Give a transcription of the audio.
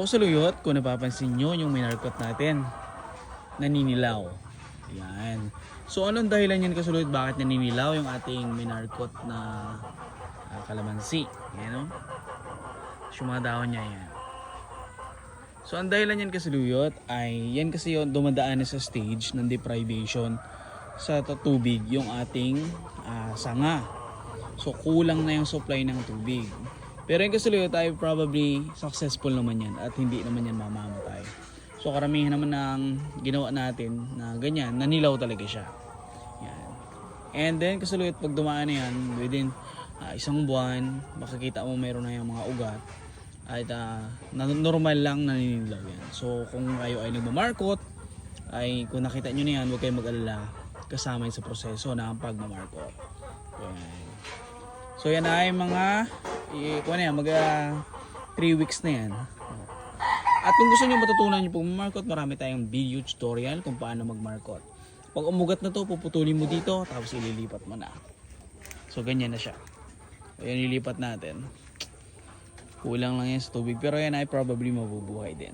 O sa luyot, kung napapansin nyo yung minarkot natin, naninilaw. Yan. So anong dahilan yan kasuluyot bakit naninilaw yung ating minarkot na ah, kalamansi? Yan o. So, yung niya yan. So ang dahilan yan kasuluyot ay yan kasi yung dumadaan na sa stage ng deprivation sa tubig yung ating ah, sanga. So kulang na yung supply ng tubig. Pero yung kasuluyot ay probably successful naman yan at hindi naman yan mamamatay. So karamihan naman ng ginawa natin na ganyan, nanilaw talaga siya. Yan. And then kasuluyot pag dumaan na yan, within ah, isang buwan, makikita mo meron na yung mga ugat at na- normal lang naninilaw yan. So kung kayo ay nagmamarkot, ay kung nakita nyo na yan, huwag kayong mag-alala kasama sa proseso ng pagmamarkot. Yan. So yan ay mga, i- kung ano yan, mag 3 weeks na yan. At kung gusto niyo matutunan niyo pong markot, marami tayong video tutorial kung paano mag-markot. Pag umugat na to, puputulin mo dito, tapos ililipat mo na. So ganyan na siya. O yan, ilipat natin. Kulang lang yan sa tubig, pero yan ay probably mabubuhay din.